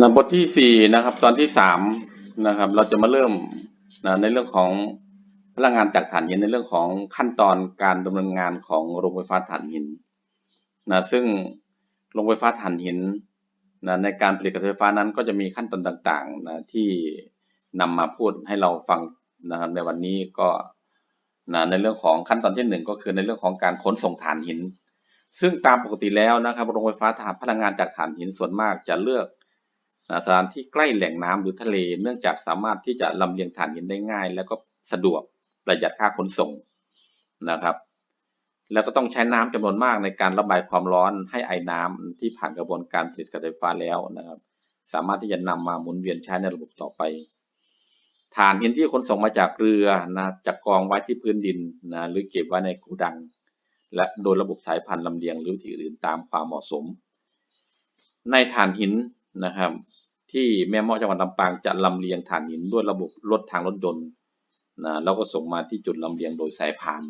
นะบทที่สี่นะครับ ตอนที่สามนะครับ เราจะมาเริ่มนะในเรื่องของพลังงานจากถ่านหินในเรื่องของขั้นตอนการดำเนินงานของโรงไฟฟ้าถ่านหินนะซึ่งโรงไฟฟ้าถ่านหินนะในการผลิตกระแสไฟฟ้านั้นก็จะมีขั้นตอนต่างๆนะที่นำมาพูดให้เราฟังนะครับในวันนี้ก็นะในเรื่องของขั้นตอนที่หนึ่งก็คือในเรื่องของการขนส่งถ่านหิน ซึ่งตามปกติแล้วนะครับโรงไฟฟ้าถ่านพลังงานจากถ่านหินส่วนมากจะเลือก สถานที่ใกล้แหล่งน้ำหรือทะเล เนื่องจากสามารถที่จะลำเลียงถ่านหินได้ง่าย แล้วก็สะดวกประหยัดค่าขนส่งนะครับ แล้วก็ต้องใช้น้ำจำนวนมากในการระบายความร้อนให้ไอ้น้ำที่ผ่านกระบวนการผลิตกระแสไฟฟ้าแล้วนะครับ สามารถที่จะนำมาหมุนเวียนใช้ในระบบต่อไปถ่านหินที่ขนส่งมาจากเรือนะจะกองไว้ที่พื้นดินนะหรือเก็บไว้ในโกดัง และโดยระบบสายพันธุ์ลำเลียงหรือวิธีอื่นตามความเหมาะสม ในถ่านหิน นะครับ ที่แม่เมาะจังหวัดลำปางจะลำเลียงถ่านหินด้วยระบบรถทางรถยนต์นะแล้วก็ส่งมาที่จุดลำเลียงโดยสายพาน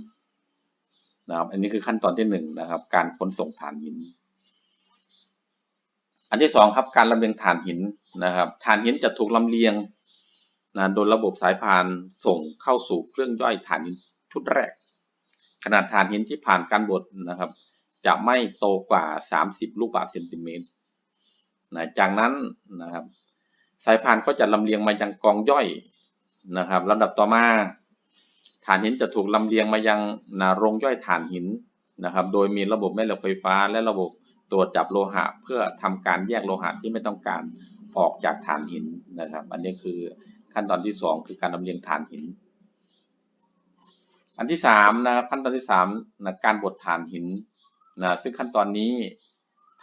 นะครับอันนี้คือขั้นตอนที่หนึ่งนะครับ การขนส่งถ่านหิน อันที่สองครับการลำเลียงถ่านหินนะครับถ่านหินจะถูกลำเลียงนะโดยระบบสายพานส่งเข้าสู่เครื่องย่อยถ่านหินชุดแรก ขนาดถ่านหินที่ผ่านการบดนะครับ จะไม่โตกว่า 30 ลูกบาศก์เซนติเมตร นะจากนั้นนะครับ สายพานก็จะลำเลียงมายังกองย่อยนะครับลำดับต่อมาถ่านหินจะถูกลำเลียงมายังนาโรงย่อยถ่านหินนะครับ โดยมีระบบแม่เหล็กไฟฟ้า และระบบตรวจจับโลหะ เพื่อทำการแยกโลหะที่ไม่ต้องการออกจากถ่านหินนะครับ อันนี้คือขั้นตอนที่สองคือการลำเลียงถ่านหิน อันที่สามนะครับขั้นตอนที่สามนะการบดถ่านหินนะซึ่งขั้นตอนนี้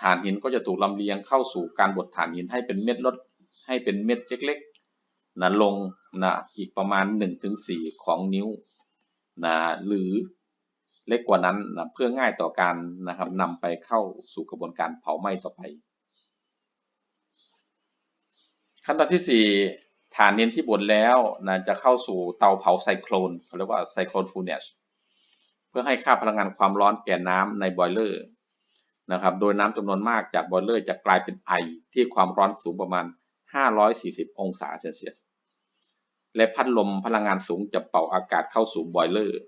ถ่านหินก็จะถูกลำเลียงเข้าสู่การบดถ่านหินให้เป็นเม็ดลดให้เป็นเม็ดเล็กๆนะลงนะอีกประมาณ 1-4 ของนิ้วนะหรือเล็กกว่านั้นนะเพื่อง่ายต่อการนะครับนำไปเข้าสู่กระบวนการเผาไหม้ต่อไป ขั้นตอนที่ 4 ฐานเน้นที่บดแล้วนะจะเข้าสู่เตาเผาไซโครนเขาเรียกว่าไซโครนฟูเนสเพื่อให้ค่าพลังงานความร้อนแก่น้ำในบอยเลอร์ นะครับ โดยน้ำจำนวนมากจากบอยเลอร์จะกลายเป็นไอที่ความร้อนสูงประมาณ 540 องศาเซนเซียส และพัดลมพลังงานสูงจะเป่าอากาศเข้าสู่บอยเลอร์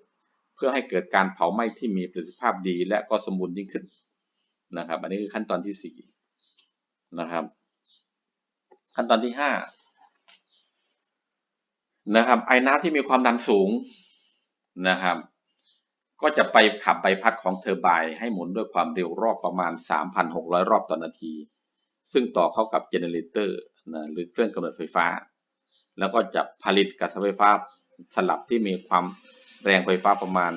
เพื่อให้เกิดการเผาไหม้ที่มีประสิทธิภาพดีและก็สมบูรณ์ยิ่งขึ้นนะครับ อันนี้คือขั้นตอนที่ 4 นะครับ ขั้นตอนที่ 5 นะครับ ไอ้น้ำที่มีความดันสูงนะครับ ก็จะไปขับใบพัดของเทอร์ไบน์ให้หมุนด้วยความเร็วรอบประมาณ 3,600 รอบต่อนาที ซึ่งต่อเข้ากับเจเนเรเตอร์นะหรือเครื่องกำเนิดไฟฟ้า แล้วก็จะผลิตกระแสไฟฟ้าสลับที่มีความแรงไฟฟ้าประมาณ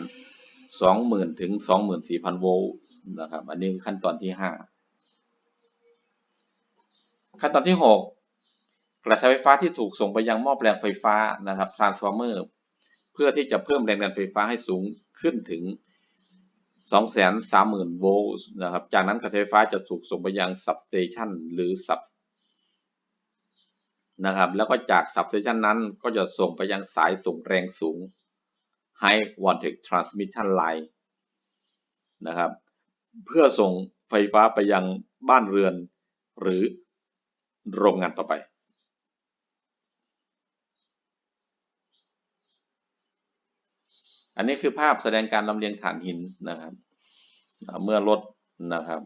20,000 ถึง 24,000 โวลต์นะครับ อันนี้คือขั้นตอนที่ 5 ขั้นตอนที่ 6 กระแสไฟฟ้าที่ถูกส่งไปยังหม้อแปลงไฟฟ้านะครับ transformer เพื่อที่จะเพิ่มแรงดันไฟฟ้าให้สูงขึ้นถึง 230,000 โวลต์นะครับ จากนั้นกระแสไฟฟ้าจะถูกส่งไปยัง substation หรือ sub นะครับ แล้วก็จาก substation นั้นก็จะส่งไปยังสายส่งแรงสูง high voltage transmission line นะครับ เพื่อส่งไฟฟ้าไปยังบ้านเรือน หรือโรงงานต่อไป อันนี้คือภาพแสดงการลำเลียงถ่านหินนะครับ เมื่อรถนะครับ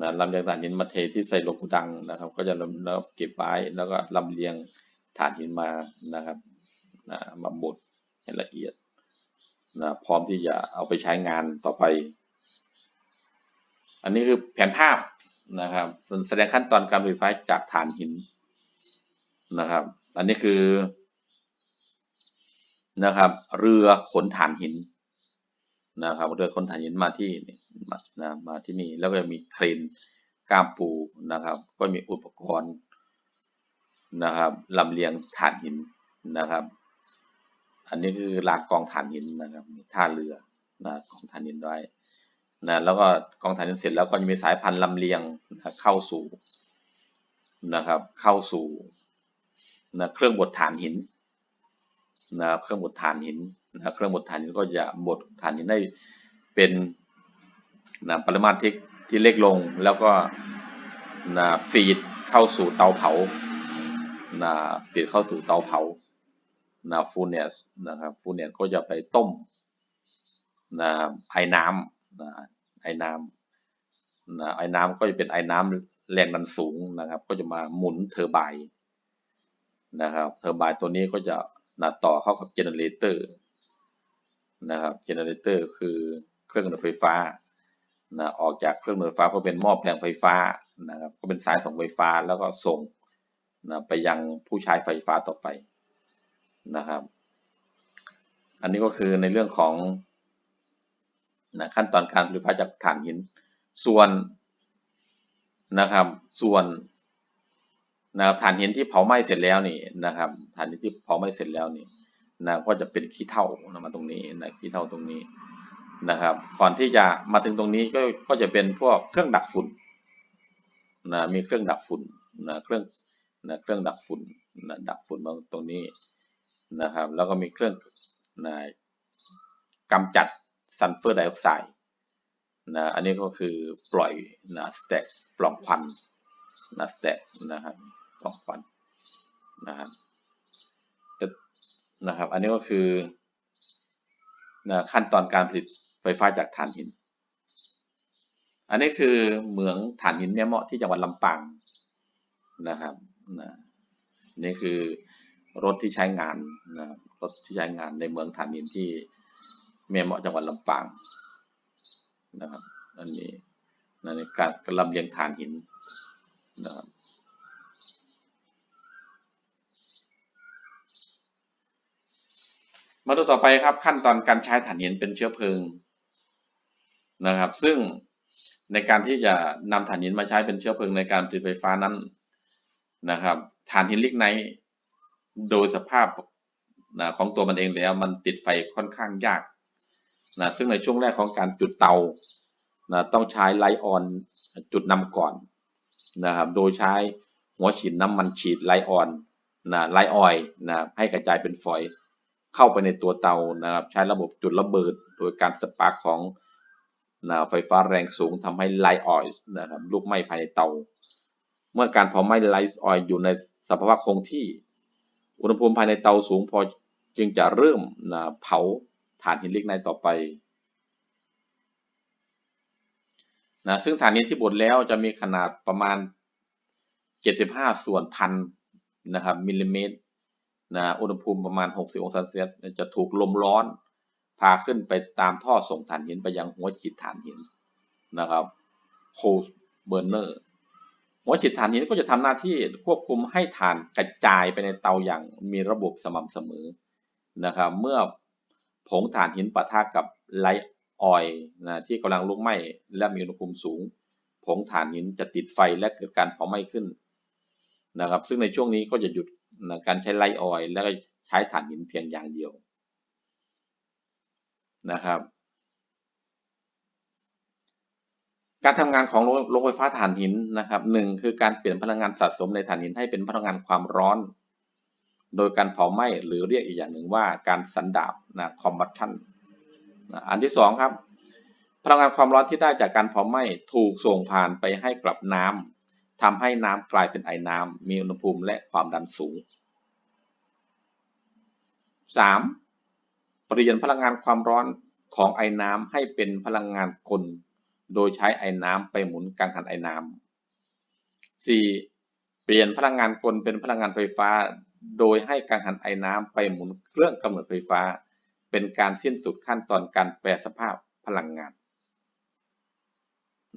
นะลำเลียงถ่านหินมาเทที่ใส่โลกุดังนะครับ ก็จะแล้วเก็บไว้แล้วก็ลำเลียงถ่านหินมานะครับนะมาบดให้ละเอียดนะพร้อมที่จะเอาไปใช้งานต่อไป อันนี้คือแผนภาพนะครับแสดงขั้นตอนการผลิตไฟจากถ่านหินนะครับ อันนี้คือ นะครับ เรือขนถ่านหินนะครับเรือขนถ่านหินมาที่นี่มานะมาที่นี่แล้วก็จะมีเครนก้ามปูนะครับ ก็มีอุปกรณ์นะครับลำเลียงถ่านหินนะครับ อันนี้คือลานกองถ่านหินนะครับมีท่าเรือนะกองถ่านหินไว้นะแล้วก็กองถ่านหินเสร็จแล้วก็จะมีสายพันธุ์ลำเลียงนะเข้าสู่นะครับ เข้าสู่นะเครื่องบดถ่านหิน นะครับเครื่องบดถ่านหินนะเครื่องบดถ่านหินก็จะบดถ่านหินได้เป็นนะปริมาตรที่ที่เล็กลงแล้วก็นะฟีดเข้าสู่เตาเผานะติดเข้าสู่เตาเผานะฟูเนสนะครับฟูเนสก็จะไปต้มนะไอ้น้ำนะไอ้น้ำนะไอ้น้ำก็จะเป็นไอ้น้ำแรงดันสูงนะครับ ก็จะมาหมุนเทอร์ไบนะครับ เทอร์ไบตัวนี้ก็จะ นะต่อเข้ากับเจเนเรเตอร์นะครับเจเนเรเตอร์คือเครื่องดูดไฟฟ้านะออกจากเครื่องดูดไฟฟ้าก็เป็นหม้อแปลงไฟฟ้านะครับก็เป็นสายส่งไฟฟ้าแล้วก็ส่งนะไปยังผู้ใช้ไฟฟ้าต่อไปนะครับ อันนี้ก็คือในเรื่องของนะขั้นตอนการผลิตไฟจากถ่านหินส่วนนะครับ ส่วน นะครับถ่านหินที่เผาไหม้เสร็จแล้วนี่นะครับถ่านหินที่เผาไหม้เสร็จแล้วนี่นะก็จะเป็นขี้เถ้านะมาตรงนี้นะขี้เถ้าตรงนี้นะครับ ก่อนที่จะมาถึงตรงนี้ก็ก็จะเป็นพวกเครื่องดักฝุ่นนะมีเครื่องดักฝุ่นนะเครื่องนะเครื่องดักฝุ่นนะดักฝุ่นมาตรงนี้นะครับ แล้วก็มีเครื่องนะกำจัดซัลเฟอร์ไดออกไซด์นะอันนี้ก็คือปล่อยนะสแต็กปล่องควันนะสแต็กนะครับ ปล่องควันนะครับนะครับ อันนี้ก็คือนะขั้นตอนการผลิตไฟฟ้าจากถ่านหิน อันนี้คือเหมืองถ่านหินแม่เมาะที่จังหวัดลำปางนะครับนะนี่คือรถที่ใช้งานนะรรถที่ใช้งานในเมืองถ่านหินที่แม่เมาะจังหวัดลำปางนะครับ อันนี้ในการกระลำเลียงถ่านหินนะครับ มาดูต่อไปครับขั้นตอนการใช้ถ่านหินเป็นเชื้อเพลิงนะครับ ซึ่งในการที่จะนำถ่านหินมาใช้เป็นเชื้อเพลิงในการผลิตไฟฟ้านั้นนะครับถ่านหินลิกไนโดยสภาพนะของตัวมันเองแล้วมันติดไฟค่อนข้างยากนะซึ่งในช่วงแรกของการจุดเตานะต้องใช้ไลออนจุดนำก่อนนะครับ โดยใช้หัวฉีดน้ำมันฉีดไลออนนะไลออยนะให้กระจายเป็นฝอย เข้าไปในตัวเตานะครับใช้ระบบจุดระเบิด โดยการสปาร์กของนะไฟฟ้าแรงสูงทำให้ไลออยนะครับลุกไหม้ภายในเตา เมื่อการเผาไหม้ไลออยอยู่ในสภาวะคงที่ อุณหภูมิภายในเตาสูงพอจึงจะเริ่มนะเผาถ่านหินเลิกไนต์ต่อไปนะซึ่งฐานหินที่บดแล้วจะมีขนาดประมาณ 75 ส่วนพันนะครับมิลลิเมตร นะอุณหภูมิประมาณ 60 องศาเซลเซียสจะถูกลมร้อน พาขึ้นไปตามท่อส่งถ่านหินไปยังหัวฉีดถ่านหินนะครับโฮสเบอร์เนอร์หัวฉีดถ่านหินก็จะทำหน้าที่ควบคุมให้ถ่านกระจายไปในเตาอย่างมีระบบสม่ำเสมอนะครับเมื่อผงถ่านหินปะทะกับไลออยนะที่กำลังลุกไหม้และมีอุณหภูมิสูง ผงถ่านหินจะติดไฟและเกิดการเผาไหม้ขึ้นนะครับซึ่งในช่วงนี้ก็จะหยุด การใช้ไลออยแล้วก็ใช้ถ่านหินเพียงอย่างเดียวนะครับ การทำงานของโรงไฟฟ้าถ่านหินนะครับหนึ่งคือการเปลี่ยนพลังงานสะสมในถ่านหินให้เป็นพลังงานความร้อน โดยการเผาไหม้หรือเรียกอีกอย่างหนึ่งว่าการสันดาบนะคอมบัตชันอันที่สองครับพลังงานความร้อนที่ได้จากการเผาไหม้ถูกส่งผ่านไปให้กลับน้ำ ทำให้น้ำกลายเป็นไอน้ำมีอุณหภูมิและความดันสูง 3. เปลี่ยนพลังงานความร้อนของไอน้ำให้เป็นพลังงานกล โดยใช้ไอน้ำไปหมุนกังหันไอน้ำ 4. เปลี่ยนพลังงานกลเป็นพลังงานไฟฟ้า โดยให้กังหันไอน้ำไปหมุนเครื่องกำเนิดไฟฟ้า เป็นการสิ้นสุดขั้นตอนการแปลสภาพพลังงาน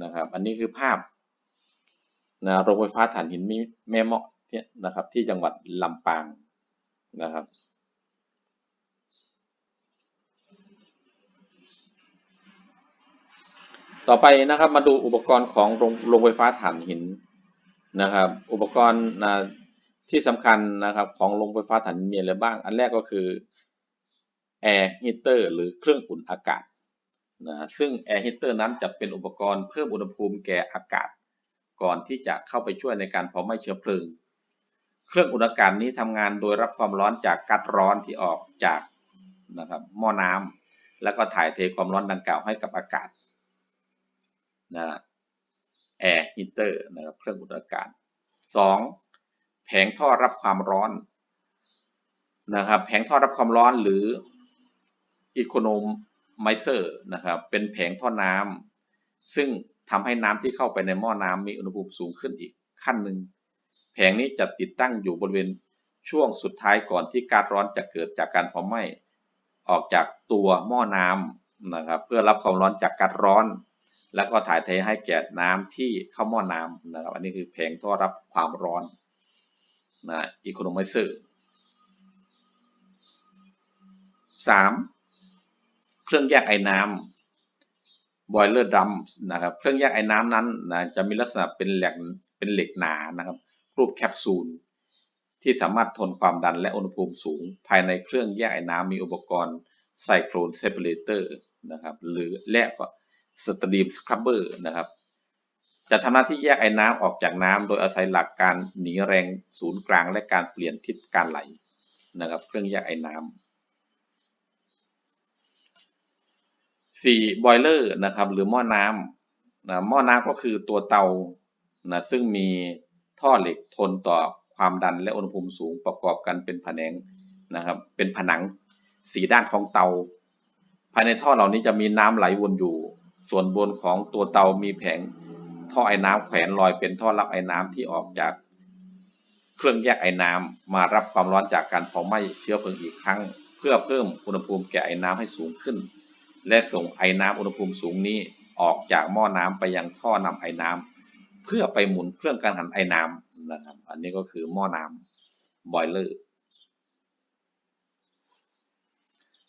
นะครับ อันนี้คือภาพ นะโรงไฟฟ้าถ่านหินแม่เมาะเนี่ยนะครับ ที่จังหวัดลำปางนะครับ ต่อไปนะครับมาดูอุปกรณ์ของโรงโรงไฟฟ้าถ่านหินนะครับ อุปกรณ์นะที่สำคัญนะครับของโรงไฟฟ้าถ่านหินมีอะไรบ้าง อันแรกก็คือแอร์ฮีเตอร์หรือเครื่องอุ่นอากาศนะซึ่งแอร์ฮีเตอร์นั้นจะเป็นอุปกรณ์เพิ่มอุณหภูมิแก่อากาศ ก่อนที่จะเข้าไปช่วยในการเผาไหม้เชื้อเพลิง เครื่องอุ่นอากาศนี้ทำงานโดยรับความร้อนจากก๊าซร้อนที่ออกจากนะครับหม้อน้ำแล้วก็ถ่ายเทความร้อนดังกล่าวให้กับอากาศนะแอร์ฮีเตอร์นะครับเครื่องอุ่นอากาศสองแผงท่อรับความร้อนนะครับแผงท่อรับความร้อนหรือ economizer นะครับเป็นแผงท่อน้ำซึ่ง ทำให้น้ำที่เข้าไปในหม้อน้ำมีอุณหภูมิสูงขึ้นอีกขั้นหนึ่งแผงนี้จะติดตั้งอยู่บริเวณช่วงสุดท้ายก่อนที่ก๊าซร้อนจะเกิดจากการเผาไหม้ออกจากตัวหม้อน้ำนะครับเพื่อรับความร้อนจากก๊าซร้อน แล้วก็ถ่ายเทให้แก่น้ำที่เข้าหม้อน้ำนะครับอันนี้คือแผงท่อรับความร้อนนะ economizer สามเครื่องแยกไอ้น้ำ boiler drum นะครับ เครื่องแยกไอ้น้ำนั้นนะจะมีลักษณะเป็นเหล็กเป็นเหล็กหนานะครับ รูปแคปซูล ที่สามารถทนความดันและอุณหภูมิสูง ภายในเครื่องแยกไอ้น้ำมีอุปกรณ์ไซโครนเซปเ r เตอร์นะครับ หรือแลกว่าสตรีมสครับเบอร์นะครับจะทำหน้าที่แยกไอ้น้ำออกจากน้ำโดยอาศัยหลักการหนีแรงศูนย์กลางและการเปลี่ยนทิศการไหลนะครับ เครื่องแยกไอ้น้ำ สี่บอยเลอร์นะครับหรือหม้อน้ำนะหม้อน้ำก็คือตัวเตานะซึ่งมีท่อเหล็กทนต่อความดันและอุณหภูมิสูงประกอบกันเป็นผนังนะครับเป็นผนังสีด้านของเตา ภายในท่อเหล่านี้จะมีน้ำไหลวนอยู่ ส่วนบนของตัวเตามีแผงท่อไอ้น้ำแขวนลอยเป็นท่อรับไอ้น้ำที่ออกจากเครื่องแยกไอ้น้ำมารับความร้อนจากการเผาไหม้เชื้อเพลิงอีกครั้ง เพื่อเพิ่มอุณหภูมิแก่ไอ้น้ำให้สูงขึ้น และส่งไอ้น้ำอุณหภูมิสูงนี้ออกจากหม้อน้ำไปยังท่อนำไอ้น้ำเพื่อไปหมุนเครื่องกังหันไอ้น้ำนะครับ อันนี้ก็คือหม้อน้ำบอยเลอร์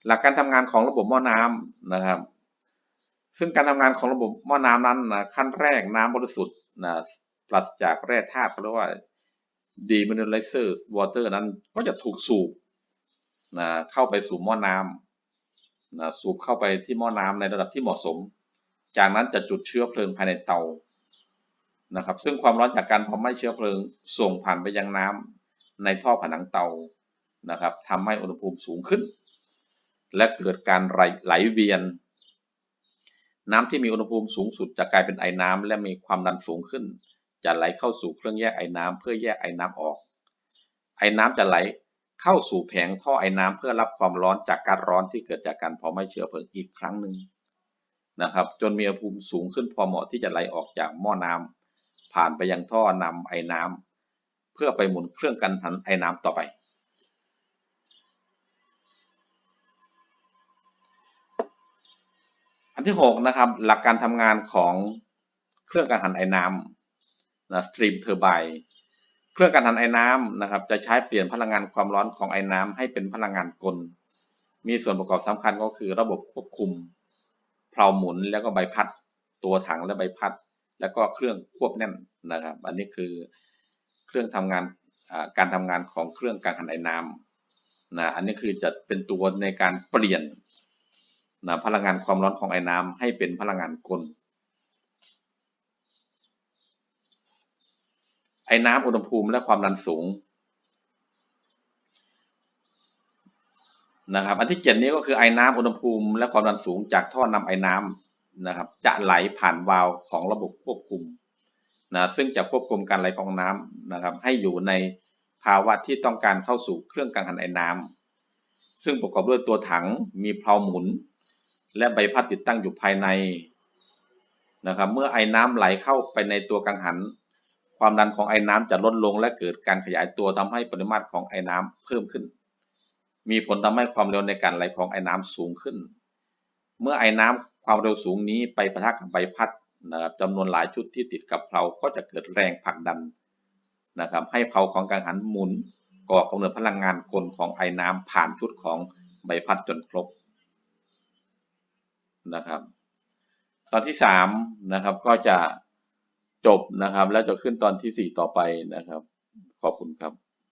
หลักการทำงานของระบบหม้อน้ำนะครับ ซึ่งการทำงานของระบบหม้อน้ำนั้นนะขั้นแรกน้ำบริสุทธิ์นะปราศจากแร่ธาตุเขาเรียกว่า demineralizer water นั้นก็จะถูกสูบนะเข้าไปสู่หม้อน้ำนะ สูบเข้าไปที่หม้อน้ำในระดับที่เหมาะสม จากนั้นจะจุดเชื้อเพลิงภายในเตานะครับ ซึ่งความร้อนจากการเผาไหม้เชื้อเพลิงส่งผ่านไปยังน้ำในท่อผนังเตานะครับทำให้อุณหภูมิสูงขึ้น และเกิดการไหลไหลเวียน น้ำที่มีอุณหภูมิสูงสุดจะกลายเป็นไอน้ำและมีความดันสูงขึ้น จะไหลเข้าสู่เครื่องแยกไอน้ำเพื่อแยกไอน้ำออก ไอน้ำจะไหล เข้าสู่แผงท่อไอ้น้ำเพื่อรับความร้อนจากการร้อนที่เกิดจากการเผาไหม้เชื้อเพลิงอีกครั้งหนึ่งนะครับ จนมีอุณหภูมิสูงขึ้นพอเหมาะที่จะไหลออกจากหม้อน้ำผ่านไปยังท่อนำไอ้น้ำเพื่อไปหมุนเครื่องกันหันไอ้น้ำต่อไป อันที่หกนะครับหลักการทำงานของเครื่องกังหันไอ้น้ำนะสตรีมเทอร์ไบ เครื่องกังหันไอ้น้ำนะครับ จะใช้เปลี่ยนพลังงานความร้อนของไอ้น้ำให้เป็นพลังงานกล มีส่วนประกอบสำคัญก็คือระบบควบคุมเพลาหมุนแล้วก็ใบพัด ตัวถังและใบพัด แล้วก็เครื่องควบแน่นนะครับ อันนี้คือเครื่องทำงานการทำงานของเครื่องกังหันไอ้น้ำนะอันนี้คือจะเป็นตัวในการเปลี่ยนนะพลังงานความร้อนของไอ้น้ำให้เป็นพลังงานกล ไอ้น้ำอุณหภูมิและความดันสูงนะครับ อันที่เจ็ดนี้ก็คือไอ้น้ำอุณหภูมิและความดันสูงจากท่อนำไอ้น้ำนะครับ จะไหลผ่านวาล์วของระบบควบคุมนะซึ่งจะควบคุมการไหลของน้ำนะครับ ให้อยู่ในภาวะที่ต้องการเข้าสู่เครื่องกังหันไอ้น้ำซึ่งประกอบด้วยตัวถังมีเพลาหมุน และใบพัดติดตั้งอยู่ภายในนะครับ เมื่อไอ้น้ำไหลเข้าไปในตัวกังหัน ความดันของไอ้น้ำจะลดลงและเกิดการขยายตัวทำให้ปริมาตรของไอ้น้ำเพิ่มขึ้น มีผลทำให้ความเร็วในการไหลของไอ้น้ำสูงขึ้น เมื่อไอ้น้ำความเร็วสูงนี้ไปปะทะกับใบพัดนะครับจำนวนหลายชุดที่ติดกับเพลาก็จะเกิดแรงผลักดันนะครับ ให้เพลาของกังหันหมุนก่อกำเนิดพลังงานกลของไอ้น้ำผ่านชุดของใบพัดจนครบนะครับ ตอนที่สามนะครับก็จะ จบนะครับ แล้วจะขึ้นตอนที่สี่ต่อไปนะครับ ขอบคุณครับ